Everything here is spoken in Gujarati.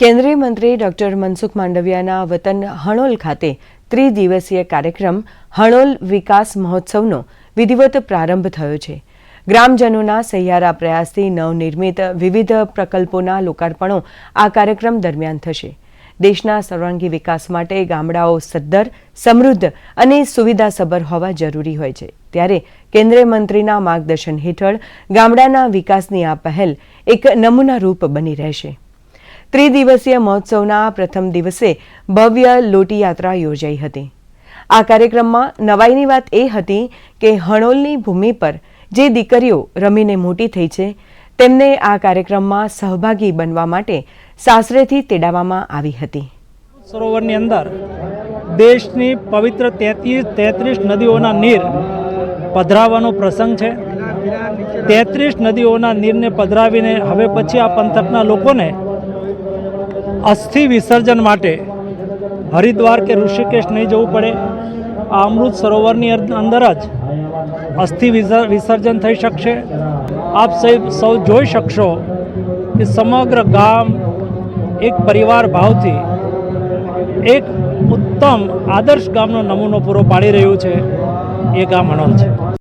કેન્દ્રીય મંત્રી ડોક્ટર મનસુખ માંડવિયાના વતન હણોલ ખાતે ત્રિદિવસીય કાર્યક્રમ હણોલ વિકાસ મહોત્સવનો વિધિવત પ્રારંભ થયો છે. ગ્રામજનોના સહિયારા પ્રયાસથી નવનિર્મિત વિવિધ પ્રકલ્પોના લોકાર્પણો આ કાર્યક્રમ દરમિયાન થશે. દેશના સર્વાંગી વિકાસ માટે ગામડાઓ સદ્ધર, સમૃદ્ધ અને સુવિધાસભર હોવા જરૂરી હોય છે. ત્યારે કેન્દ્રીય મંત્રીના માર્ગદર્શન હેઠળ ગામડાના વિકાસની આ પહેલ એક નમૂનારૂપ બની રહેશે. ત્રિદિવસીય મહોત્સવના પ્રથમ દિવસે ભવ્ય લોટી યાત્રા યોજાઈ હતી. આ કાર્યક્રમમાં નવાઈની વાત એ હતી કે હણોલની ભૂમિ પર જે દીકરીઓ રમીને મોટી થઈ છે, તેમને આ કાર્યક્રમમાં સહભાગી બનવા માટે સાસરેથી તેડાવવામાં આવી હતી. સરોવરની અંદર દેશની પવિત્ર તેત્રીસ તેત્રીસ નદીઓના નીર પધરાવવાનો પ્રસંગ છે. તેત્રીસ નદીઓના નીરને પધરાવીને હવે પછી આ પંથકના લોકોને અસ્થિ વિસર્જન માટે હરિદ્વાર કે ઋષિકેશ નહીં જવું પડે. આ અમૃત સરોવરની અંદર જ અસ્થિ વિસર- વિસર્જન થઈ શકશે. આપ સૌ જોઈ શકશો કે સમગ્ર ગામ એક પરિવાર ભાવથી એક ઉત્તમ આદર્શ ગામનો નમૂનો પૂરો પાડી રહ્યું છે. એ ગામ હણોલ છે.